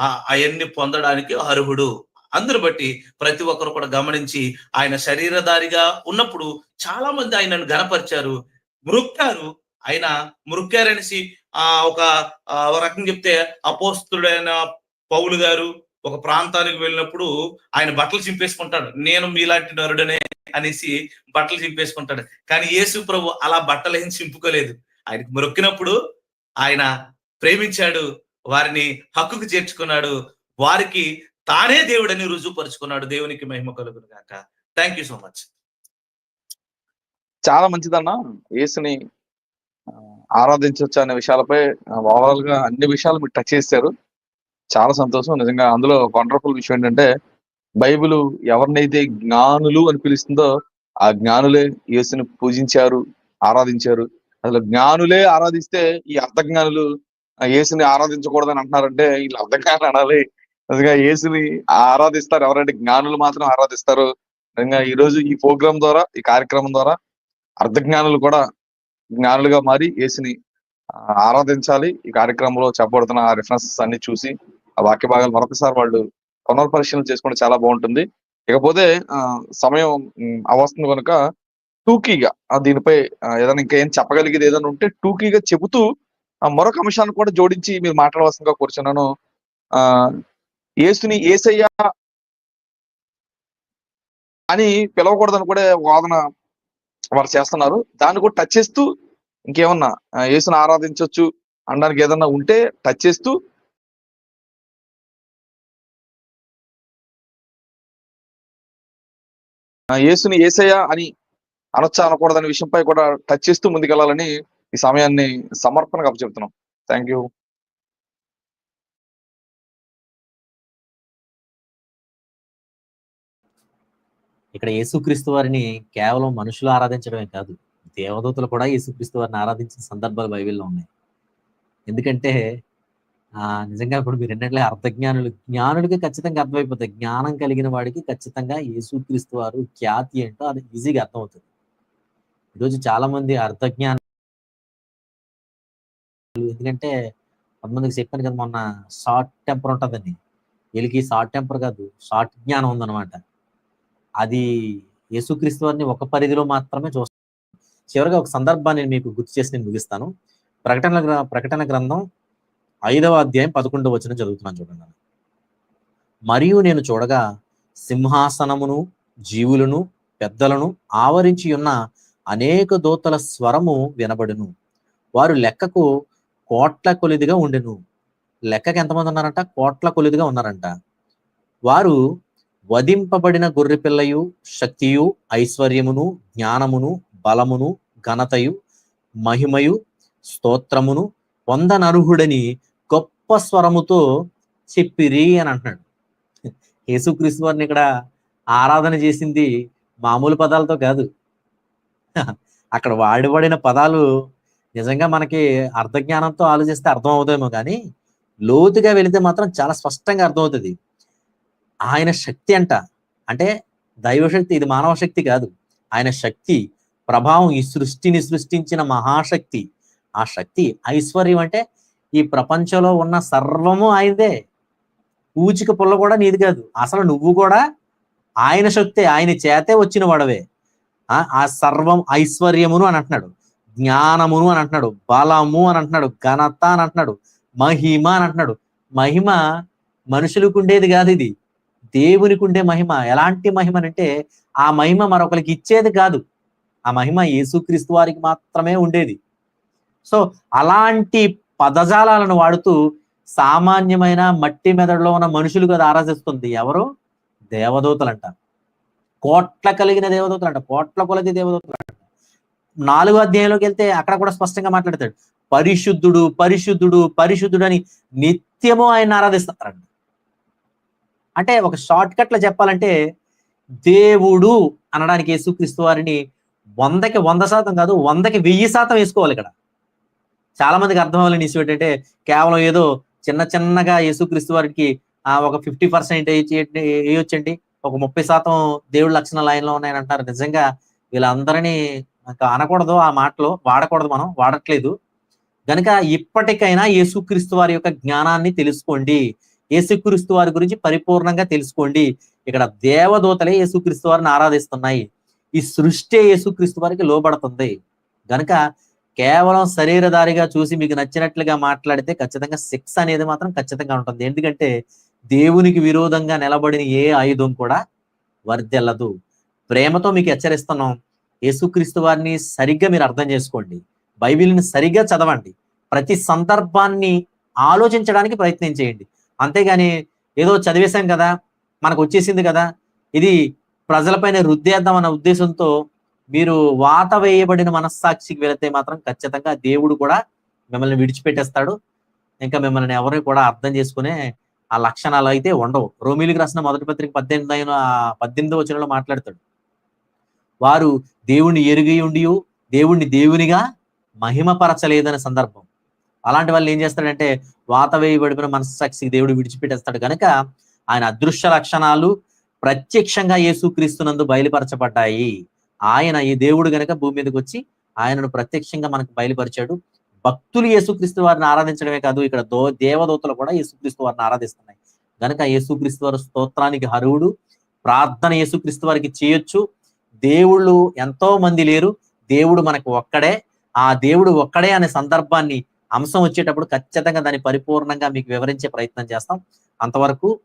అవన్నీ పొందడానికి అర్హుడు. అందరు బట్టి ప్రతి ఒక్కరు కూడా గమనించి ఆయన శరీరధారిగా ఉన్నప్పుడు చాలా మంది ఆయనను గనపరిచారు మృక్కారు. ఆయన మృక్కారనేసి ఆ ఒక రకం చెప్తే అపోస్తుడైన పౌలు గారు ఒక ప్రాంతానికి వెళ్ళినప్పుడు ఆయన బట్టలు చింపేసుకుంటాడు. నేను మీలాంటి నరుడనే అనేసి బట్టలు చింపేసుకుంటాడు. కానీ యేసు ప్రభు అలా బట్టలు ఏం చింపుకోలేదు. ఆయనకు మొక్కినప్పుడు ఆయన ప్రేమించాడు. వారిని హక్కుకు చేర్చుకున్నాడు. వారికి తానే దేవుడని రుజువుపరుచుకున్నాడు. దేవునికి మహిమ కలుగును గాక. థ్యాంక్ యూ సో మచ్ చాలా మంచిదన్న. యేసుని ఆరాధించవచ్చు అనే విషయాలపై ఓవరాల్గా అన్ని విషయాలు మీరు టచ్ చేశారు. చాలా సంతోషం. నిజంగా అందులో వండర్ఫుల్ విషయం ఏంటంటే బైబిల్ ఎవరినైతే జ్ఞానులు అని పిలుస్తుందో ఆ జ్ఞానులే యేసుని పూజించారు ఆరాధించారు. అసలు జ్ఞానులే ఆరాధిస్తే ఈ అర్థ జ్ఞానులు ఏసుని ఆరాధించకూడదని అంటున్నారంటే వీళ్ళు అర్ధజ్ఞానులు అనాలి. అందుకే ఏసుని ఆరాధిస్తారు. ఎవరంటే జ్ఞానులు మాత్రం ఆరాధిస్తారు. నిజంగా ఈ రోజు ఈ ప్రోగ్రామ్ ద్వారా ఈ కార్యక్రమం ద్వారా అర్ధజ్ఞానులు కూడా జ్ఞానులుగా మారి ఏసుని ఆరాధించాలి. ఈ కార్యక్రమంలో చెప్పబడుతున్న ఆ రిఫరెన్సెస్ అన్ని చూసి ఆ వాక్య భాగాలు మరొకసారి వాళ్ళు పునర్పరిశీలన చేసుకుంటే చాలా బాగుంటుంది. ఇకపోతే ఆ, సమయం అవస్తుంది కనుక టూకీగా దీనిపై ఏదైనా ఇంకా ఏం చెప్పగలిగేది ఏదైనా ఉంటే టూకీగా చెబుతూ మరొక అంశాన్ని కూడా జోడించి మీరు మాట్లాడవలసిందిగా కూర్చున్నాను. ఆ యేసుని ఏసయ్య అని పిలవకూడదని కూడా వాదన వారు చేస్తున్నారు. దాన్ని కూడా టచ్ చేస్తూ ఇంకేమన్నా యేసుని ఆరాధించవచ్చు అనడానికి ఏదన్నా ఉంటే టచ్ చేస్తూ ఏసుని యేసుని ఏసయ్య అని అనొచ్చా అనకూడదనే విషయంపై కూడా టచ్ చేస్తూ ముందుకెళ్ళాలని ఈ సమయాన్ని సమర్పణగా చెప్తున్నాం థ్యాంక్ యూ ఇక్కడ యేసుక్రీస్తు వారిని కేవలం మనుషులు ఆరాధించడమే కాదు దేవదూతలు కూడా యేసుక్రీస్తు వారిని ఆరాధించిన సందర్భాలు బైబిల్లో ఉన్నాయి. ఎందుకంటే ఆ నిజంగా ఇప్పుడు మీరు ఎన్నట్లే అర్థజ్ఞానులు జ్ఞానుడికి ఖచ్చితంగా అర్థమైపోతుంది జ్ఞానం కలిగిన వాడికి ఖచ్చితంగా యేసుక్రీస్తు వారు ఖ్యాతి ఏంటో అది ఈజీగా అర్థమవుతుంది. ఈరోజు చాలా మంది అర్థజ్ఞానం ఎందుకంటే కొంతమందికి చెప్పాను కదా మొన్న షార్ట్ టెంపర్ ఉంటుందని వీళ్ళకి షార్ట్ టెంపర్ కాదు షార్ట్ జ్ఞానం ఉందన్నమాట. అది యేసుక్రీస్తు వారిని ఒక పరిధిలో మాత్రమే చూస్తాను చివరిగా ఒక సందర్భాన్ని మీకు గుర్తు చేసి నేను ముగిస్తాను. ప్రకటన ప్రకటన గ్రంథం ఐదవ అధ్యాయం పదకొండవ వచ్చిన చదువుతున్నాను చూడండి మరియు నేను చూడగా సింహాసనమును జీవులను పెద్దలను ఆవరించి ఉన్న అనేక దూతల స్వరము వినబడును. వారు లెక్కకు కోట్ల కొలిదిగా ఉండెను. లెక్కకి ఎంతమంది ఉన్నారంట? కోట్ల కొలిదిగా ఉన్నారంట. వారు వధింపబడిన గొర్రె పిల్లయు శక్తియు ఐశ్వర్యమును జ్ఞానమును బలమును ఘనతయు మహిమయు స్తోత్రమును పొందనర్హుడని గొప్ప స్వరముతో చెప్పిరి అని అంటున్నాడు. యేసుక్రీస్తు వారిని ఇక్కడ ఆరాధన చేసింది మామూలు పదాలతో కాదు. అక్కడ వాడబడిన పదాలు నిజంగా మనకి అర్థజ్ఞానంతో ఆలోచిస్తే అర్థం అవుతామో కానీ లోతుగా వెళితే మాత్రం చాలా స్పష్టంగా అర్థమవుతుంది. ఆయన శక్తి అంట. అంటే దైవశక్తి ఇది మానవ శక్తి కాదు. ఆయన శక్తి ప్రభావం ఈ సృష్టిని సృష్టించిన మహాశక్తి. ఆ శక్తి ఐశ్వర్యం అంటే ఈ ప్రపంచంలో ఉన్న సర్వము ఆయనదే. పూచిక పుల్ల కూడా నీది కాదు. అసలు నువ్వు కూడా ఆయన శక్తే ఆయన చేతే వచ్చిన వాడవే. ఆ ఆ సర్వం ఐశ్వర్యమును అని అంటున్నాడు. జ్ఞానమును అని అంటున్నాడు బలము అని అంటున్నాడు ఘనత అని అంటున్నాడు మహిమ అని అంటున్నాడు. మహిమ మనుషులకు ఉండేది కాదు ఇది. దేవునికి ఉండే మహిమ. ఎలాంటి మహిమ అంటే ఆ మహిమ మరొకరికి ఇచ్చేది కాదు. ఆ మహిమ యేసుక్రీస్తు వారికి మాత్రమే ఉండేది. సో అలాంటి పదజాలాలను వాడుతూ సామాన్యమైన మట్టి మెదడులో ఉన్న మనుషులు కదా ఆరాధిస్తుంది. ఎవరు? దేవదూతలంట. కోట్ల కలిగిన దేవదూతలు అంట కోట్ల కొలది దేవదూతలు అంట నాలుగో అధ్యాయంలోకి వెళ్తే అక్కడ కూడా స్పష్టంగా మాట్లాడతాడు. పరిశుద్ధుడు పరిశుద్ధుడు పరిశుద్ధుడు అని నిత్యము ఆయన ఆరాధిస్తారండి అంటే ఒక షార్ట్ కట్లో చెప్పాలంటే దేవుడు అనడానికి యేసుక్రీస్తు వారిని వందకి వంద శాతం కాదు వందకి వెయ్యి శాతం వేసుకోవాలి ఇక్కడ. చాలా మందికి అర్థం అవ్వాలని ఇష్యూ ఏంటంటే కేవలం ఏదో చిన్న చిన్నగా యేసుక్రీస్తు వారికి ఆ ఒక ఫిఫ్టీ పర్సెంట్ వేయొచ్చండి. ఒక ముప్పై శాతం దేవుడి లక్షణాలు ఆయనలో ఉన్నాయని అంటారు. నిజంగా వీళ్ళందరినీ అనకూడదు ఆ మాటలు వాడకూడదు మనం వాడట్లేదు. గనుక ఇప్పటికైనా యేసుక్రీస్తు వారి యొక్క జ్ఞానాన్ని తెలుసుకోండి. యేసుక్రీస్తు వారి గురించి పరిపూర్ణంగా తెలుసుకోండి. ఇక్కడ దేవదూతలే యేసుక్రీస్తు వారిని ఆరాధిస్తున్నాయి. ఈ సృష్టి యేసుక్రీస్తు వారికి లోబడుతుంది. గనుక కేవలం శరీరధారిగా చూసి మీకు నచ్చినట్లుగా మాట్లాడితే ఖచ్చితంగా శిక్ష అనేది మాత్రం ఖచ్చితంగా ఉంటుంది. ఎందుకంటే దేవునికి విరోధంగా నిలబడిన ఏ ఆయుధం కూడా వర్దెల్లదు ప్రేమతో మీకు హెచ్చరిస్తున్నాం. యేసుక్రీస్తు వారిని సరిగ్గా మీరు అర్థం చేసుకోండి. బైబిల్ని సరిగ్గా చదవండి. ప్రతి సందర్భాన్ని ఆలోచించడానికి ప్రయత్నం చేయండి. అంతేగాని ఏదో చదివేశాం కదా మనకు వచ్చేసింది కదా ఇది ప్రజలపైన రుద్దేద్దాం అన్న ఉద్దేశంతో మీరు వాత వేయబడిన మనస్సాక్షికి వెళితే మాత్రం ఖచ్చితంగా దేవుడు కూడా మిమ్మల్ని విడిచిపెట్టేస్తాడు. ఇంకా మిమ్మల్ని ఎవరిని కూడా అర్థం చేసుకునే ఆ లక్షణాలు అయితే ఉండవు. రోమిలికి రాసిన మొదటి పత్రిక పద్దెనిమిది అయిన పద్దెనిమిది వచనంలో మాట్లాడతాడు. వారు దేవుణ్ణి ఎరుగి ఉండి దేవుణ్ణి దేవునిగా మహిమపరచలేదనే సందర్భం. అలాంటి వాళ్ళు ఏం చేస్తాడంటే వాత వేయబడిన మనస్సాక్షికి దేవుడు విడిచిపెట్టేస్తాడు. కనుక ఆయన అదృశ్య లక్షణాలు ప్రత్యక్షంగా యేసుక్రీస్తునందు బయలుపరచబడ్డాయి. ఆయన ఈ దేవుడు గనక భూమి మీదకి వచ్చి ఆయనను ప్రత్యక్షంగా మనకు బయలుపరిచాడు. భక్తులు యేసుక్రీస్తు వారిని ఆరాధించడమే కాదు ఇక్కడ దో దేవదూతలు కూడా యేసుక్రీస్తు వారిని ఆరాధిస్తున్నాయి. గనక యేసుక్రీస్తు వారి స్తోత్రానికి హరువుడు ప్రార్థన యేసుక్రీస్తు వారికి చేయొచ్చు. దేవుళ్ళు ఎంతో మంది లేరు. దేవుడు మనకు ఒక్కడే. ఆ దేవుడు ఒక్కడే అనే సందర్భాన్ని అంశం వచ్చేటప్పుడు ఖచ్చితంగా దాన్ని పరిపూర్ణంగా మీకు వివరించే ప్రయత్నం చేస్తాం. అంతవరకు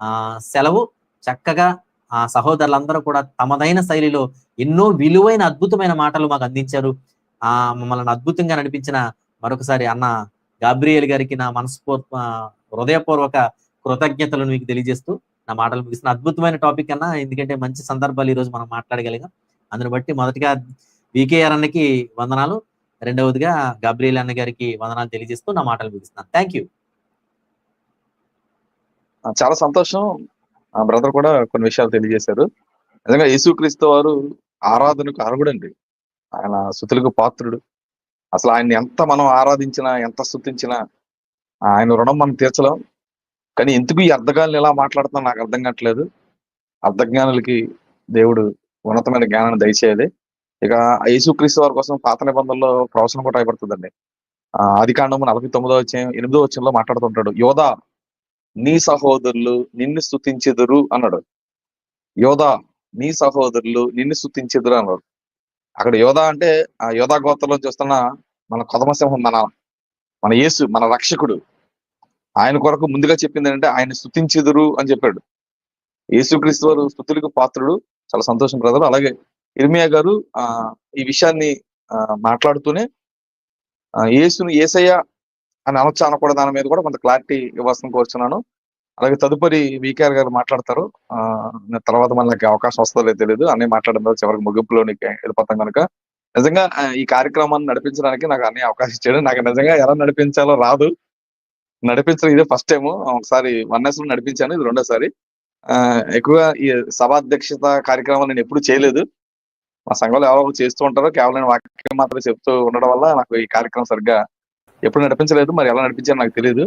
ఆ సెలవు. చక్కగా ఆ సహోదరులందరూ కూడా తమదైన శైలిలో ఎన్నో విలువైన అద్భుతమైన మాటలు మాకు అందించారు. ఆ మమ్మల్ని అద్భుతంగా నడిపించిన మరొకసారి అన్న గాబ్రియల్ గారికి నా మనస్ఫూర్త హృదయపూర్వక కృతజ్ఞతలను మీకు తెలియజేస్తూ నా మాటలు ముగిస్తున్న అద్భుతమైన టాపిక్ అన్న ఎందుకంటే మంచి సందర్భాలు ఈ రోజు మనం మాట్లాడగలిగాం. అందుని బట్టి మొదటిగా వికేఆర్ అన్నకి వందనాలు. రెండవదిగా గబ్రియల్ అన్న గారికి వందనాలు తెలియజేస్తూ నా మాటలు ముగిస్తున్నాను. థ్యాంక్ యూ చాలా సంతోషం. ఆ బ్రదర్ కూడా కొన్ని విషయాలు తెలియజేశారు. నిజంగా యేసుక్రీస్తు వారు ఆరాధనకు అర్హుడండి. ఆయన శుతులకు పాత్రుడు. అసలు ఆయన్ని ఎంత మనం ఆరాధించినా ఎంత స్థుతించినా ఆయన రుణం మనం తీర్చలేం. కానీ ఎందుకు ఈ అర్ధగాలను ఎలా మాట్లాడుతున్నా నాకు అర్థం కావట్లేదు. అర్ధజ్ఞానులకి దేవుడు ఉన్నతమైన జ్ఞానాన్ని దయచేయాలి. ఇక యేసుక్రీస్తు వారి కోసం పాత నిబంధనలో ప్రవచనం కూడా అయిపడుతుందండి ఆ ఆది కాండము నలభై తొమ్మిదో వచ్చే ఎనిమిదో వచ్చంలో మాట్లాడుతుంటాడు. యోధా నీ సహోదరులు నిన్ను స్థుతించెదురు అన్నాడు. యోధా నీ సహోదరులు నిన్ను స్థుతించెదురు అన్నాడు. అక్కడ యోధా అంటే ఆ యోధా గోత్రంలో చూస్తున్న మన కొదమసింహం మన మన యేసు మన రక్షకుడు. ఆయన కొరకు ముందుగా చెప్పింది ఏంటంటే ఆయన స్థుతించిదురు అని చెప్పాడు. యేసుక్రీస్తు వారు స్థుతులకు పాత్రుడు. చాలా సంతోషం బ్రదర్. అలాగే ఇర్మియా గారు ఆ ఈ విషయాన్ని ఆ, మాట్లాడుతూనే ఆ, యేసును ఏసయ్య అని అనొచ్చు అనకూడదు దాని మీద కూడా కొంత క్లారిటీ ఇవ్వాల్సిన కోరుచున్నాను. అలాగే తదుపరి వికేఆర్ గారు మాట్లాడతారు. ఆ తర్వాత మళ్ళీ నాకు అవకాశం వస్తుందో లేదో తెలియదు అన్ని మాట్లాడడం చివరికి ముగింపులోనికి వెళ్ళిపోతాం కనుక నిజంగా ఆ, ఈ కార్యక్రమాన్ని నడిపించడానికి నాకు అన్ని అవకాశం ఇచ్చాడు. నాకు నిజంగా ఎలా నడిపించాలో రాదు. నడిపించడం ఇదే ఫస్ట్ టైం ఒకసారి వన్లో నడిపించాను ఇది రెండోసారి. ఎక్కువగా ఈ సభాధ్యక్షత కార్యక్రమాలు నేను ఎప్పుడు చేయలేదు. మా సంఘంలో ఎవరో చేస్తూ ఉంటారో కేవలం వాక్యం మాత్రం చెప్తూ ఉండడం వల్ల నాకు ఈ కార్యక్రమం సరిగ్గా ఎప్పుడు నడిపించలేదు. మరి ఎలా నడిపించాలో నాకు తెలియదు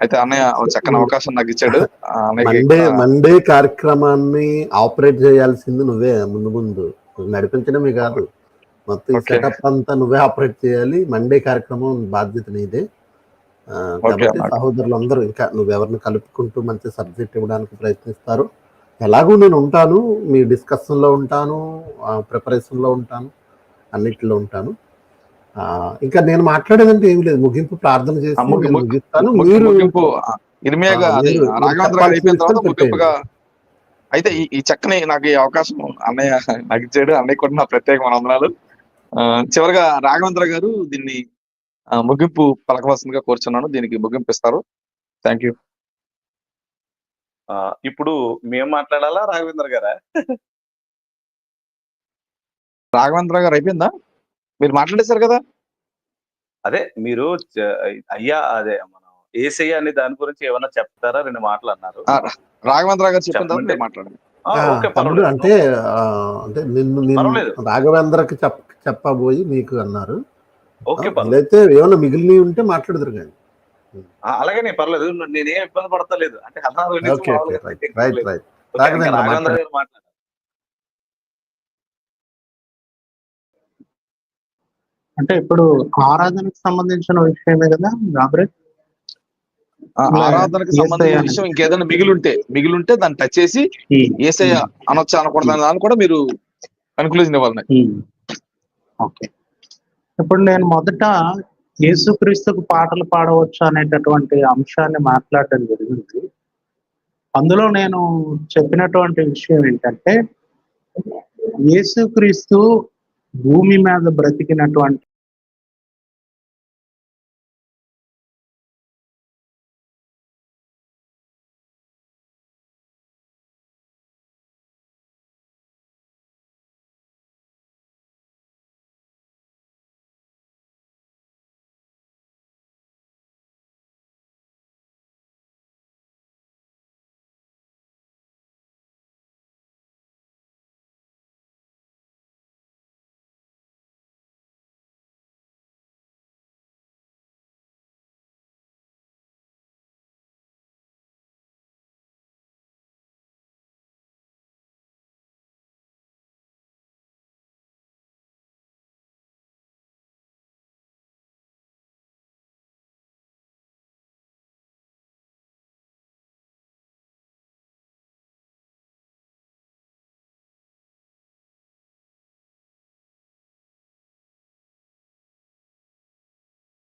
అయితే అన్నయ్య చక్కని అవకాశం నాకు ఇచ్చాడు. మండే మండే కార్యక్రమాన్ని ఆపరేట్ చేయాల్సింది నువ్వే ముందు ముందు. నడిపించడమే కాదు. మొత్తం. సెటప్ అంతా నువ్వే ఆపరేట్ చేయాలి. మండే కార్యక్రమం బాధ్యత నీదే. కాబట్టి అన్న. సహోదరులందరూ ఇంకా నువ్వెవరిని కలుపుకుంటూ మంచి సబ్జెక్ట్ ఇవ్వడానికి ప్రయత్నిస్తారు ఎలాగూ నేను ఉంటాను మీ డిస్కషన్లో ఉంటాను ప్రిపరేషన్లో ఉంటాను అన్నిటిలో ఉంటాను. ఆ, ఇంకా నేను మాట్లాడేదంటే ఏమి లేదు. ముగింపు ప్రార్థన చేసి ముగిస్తాను. ముగి- మీరు అయితే ఈ ఈ చక్కని నాకు ఈ అవకాశం అన్నయ్య నాకు ఇచ్చాడు. అన్నయ్య కూడా నా ప్రత్యేక వందనాలు చివరిగా రాఘవేంద్ర గారు దీన్ని ముగింపు పలకవలసిందిగా కోరుచున్నాను. దీనికి ముగింపు ఇస్తారు థ్యాంక్ యూ ఇప్పుడు మేము మాట్లాడాలా రాఘవేంద్ర గారా? రాఘవేంద్ర గారు అయిపోయిందా? మీరు మాట్లాడేశారు కదా? అదే మీరు అయ్యా అదే మనం ఏసయ్య అనే దాని గురించి ఏమైనా చెప్తారా? రెండు మాటలు అన్నారు. రాఘవేంద్ర గారు చెప్పండి. మాట్లాడండి. ఆ, ఆ, ఓకే తమ్ముడు పర్వాలేదు. అంటే అంటే నిన్ను. రాఘవేంద్రకి చెప్ చెప్పబోయి మీకు అన్నారు. వీలైతే ఏమైనా మిగిలినవి ఉంటే మాట్లాడదురు కానీ. ఆ, అలాగనే పర్లేదు నేనేం ఇబ్బంది పడతలేదు. అంటే అంటే ఇప్పుడు ఆరాధనకు సంబంధించిన విషయమే కదా గాబ్రే ఆ ఆరాధనకి సంబంధించిన. విషయం ఇంకేదైనా మిగిలుంటే మిగిలుంటే దాన్ని టచ్ చేసి ఏసయ్య అనొచ్చా అనకూడదు అనే దాన్ని కూడా మీరు కన్క్లూజన్ ఇవ్వాలి. ఓకే. ఇప్పుడు నేను మొదట యేసుక్రీస్తుకు పాటలు పాడవచ్చు అనేటటువంటి అంశాన్ని మాట్లాడటం జరిగింది. అందులో నేను చెప్పినటువంటి విషయం ఏంటంటే యేసుక్రీస్తు భూమి మీద బ్రతికినటువంటి